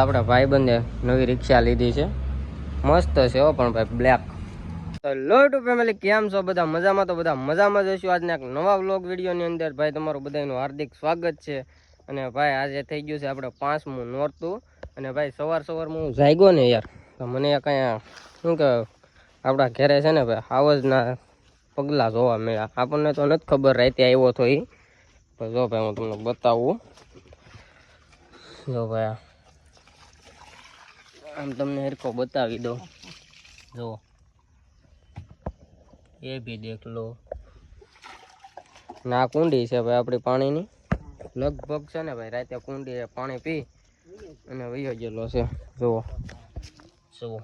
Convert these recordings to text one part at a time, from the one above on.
આપણા ભાઈબંધે નવી રિક્ષા લીધી છે. મસ્ત છે હો પણ ભાઈ બ્લેક તો લો ટુ ફેમિલી કેમ છો બધા? મજામાં તો બધા મજામાં જઈશું આજના એક નવા વ્લોગ વિડીયોની અંદર ભાઈ તમારું બધાનું હાર્દિક સ્વાગત છે. અને ભાઈ, આજે થઈ ગયું છે આપણે પાંચમું નોરતું. અને ભાઈ, સવાર સવારમાં હું જાગ્યો ને યાર, તો મને કાંઈ શું કે, આપણા ઘરે છે ને ભાઈ, આવજના પગલાં જોવા મળ્યા. આપણને તો નથી ખબર રાતે આવ્યો તો એ જો ભાઈ, હું તમને બતાવું. જો ભાઈ. આમ તમને હરખો બતાવી દો જો એ બી દેખ લો. ના કુંડી છે ભાઈ આપણી પાણીની. લગભગ છે ને ભાઈ રાતે કુંડી પાણી પી અને વયો ગયેલો છે. જુઓ. જુઓ.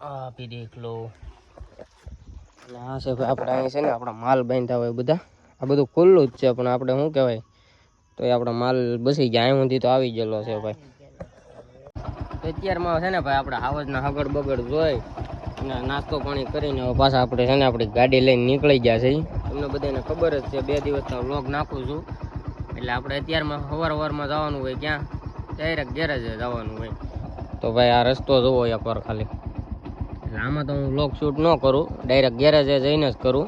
આ બી દેખ લો. અને આ છે ભાઈ આપણે અહીં છે ને આપણા માલ બાંધતા હોય બધા. આ બધું ખુલ્લું જ છે, પણ આપણે શું કહેવાય? તો એ આપણો માલ બસી અહીં સુધી તો આવી ગયેલો છે ભાઈ. તો અત્યારમાં છે ને ભાઈ આપણે હાવજના હગડ બગડ જોઈ નાસ્તો પાણી કરીને પાછા આપણે છે ને આપણી ગાડી લઈને નીકળી ગયા છે તમને બધાને ખબર જ છે, બે દિવસનો વ્લોગ નાખું છું. એટલે આપણે અત્યારમાં સવાર સવારમાં જવાનું હોય ક્યાં? ડાયરેક્ટ ગેરેજે જવાનું હોય. તો ભાઈ આ રસ્તો જોવો એક વાર ખાલી. એટલે આમાં તો હું વ્લોગ શૂટ ન કરું, ડાયરેક્ટ ગેરેજે જઈને જ કરું.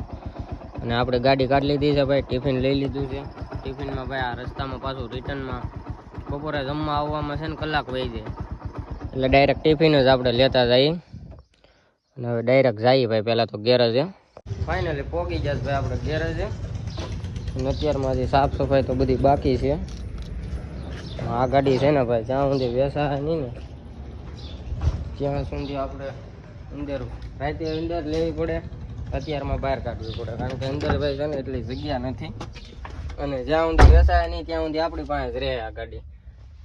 અને આપણે ગાડી કાઢી લીધી છે ભાઈ, ટિફિન લઈ લીધું છે. ટિફિનમાં ભાઈ, આ રસ્તામાં પાછું રિટર્નમાં બપોરે જમવા આવવામાં છે ને કલાક વહી જાય. એટલે ડાયરેક્ટ ટિફિન જ આપણે લેતા જઈએ. અને હવે ડાયરેક્ટ જઈએ ભાઈ, પહેલાં તો ગેરેજે ફાઇનલી પોગી જશે ભાઈ આપણે ગેરેજે અને અત્યારમાં હજી સાફ સફાઈ તો બધી બાકી છે. આ ગાડી છે ને ભાઈ, જ્યાં સુધી વેસાય નહીં ને, ત્યાં સુધી આપણે અંદર, રાતે અંદર લેવી પડે, અત્યારમાં બહાર કાઢવી પડે. કારણ કે અંદર ભાઈ છે ને એટલી જગ્યા નથી. અને જ્યાં સુધી વેસાય નહીં, ત્યાં સુધી આપણી પાસે જ રહે આ ગાડી.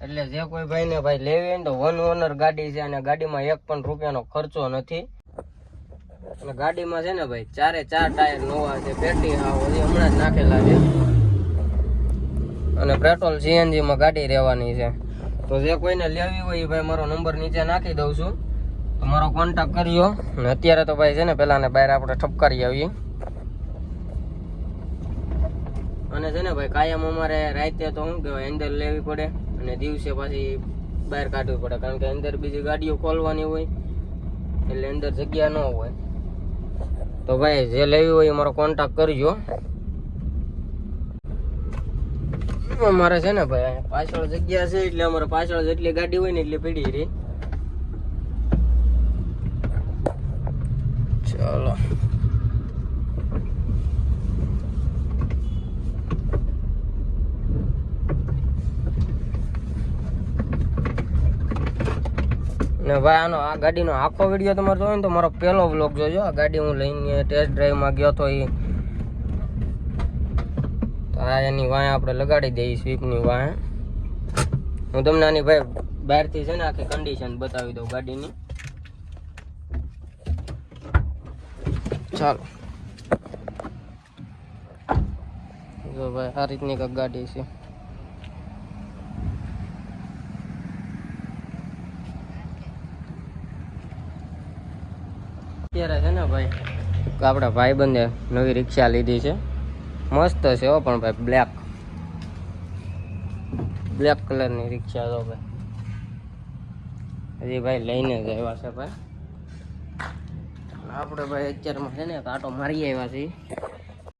એટલે જે કોઈ ભાઈને ભાઈ લેવી હોય તો વન ઓનર ગાડી છે અને ગાડીમાં એક પણ રૂપિયાનો ખર્ચો નથી. અને ગાડીમાં છે ને ભાઈ, ચારે ચાર ટાયર નવા છે પેટી એ હમણાં જ નાખેલા છે. અને પેટ્રોલ સીએનજીમાં ગાડી રહેવાની છે. તો જે કોઈને લેવી હોય એ ભાઈ મારો નંબર નીચે નાખી દઉં છું. તો મારો કોન્ટેક્ટ કર્યો અને અત્યારે તો ભાઈ છે ને પહેલાંને બહાર આપણે ઠપકારી આવીએ. અને છે ને ભાઈ, કાયમ અમારે રાતે તો શું કહેવાય, અંદર લેવી પડે અને દિવસે પાછી બહાર કાઢવી પડે. કારણ કે અંદર બીજી ગાડીઓ ખોલવાની હોય, એટલે અંદર જગ્યા ન હોય. તો ભાઈ, જે લેવી હોય એ મારો કોન્ટેક્ટ કરજો. અમારે છે ને ભાઈ પાછળ જગ્યા છે, એટલે અમારે પાછળ જેટલી ગાડી હોય ને એટલી પીડી રહી. ચાલો. ને ભાઈ, આનો આ ગાડીનો આખો વીડિયો તમારે જોયો ને તો મારો પહેલો વ્લોગ જોજો. આ ગાડી હું લઈને ટેસ્ટ ડ્રાઈવમાં ગયો તો એ આ એની વાંહે આપણે લગાડી દઈએ સ્વીપની વાંહે. હું તમને આની ભાઈ બહારથી છે ને આખી કન્ડિશન બતાવી દઉં ગાડીની. ચાલો. જો ભાઈ, આ રીતની કંઈક ગાડી છે. અત્યારે છે ને ભાઈ, આપણા ભાઈબંધે નવી રિક્ષા લીધી છે. મસ્ત છે હો પણ ભાઈ બ્લેક બ્લેક કલરની રિક્ષા તો ભાઈ. હજી ભાઈ લઈને જ આવ્યા છે ભાઈ. આપણે ભાઈ અત્યારમાં છે ને કાંટો મારી આવ્યા છીએ.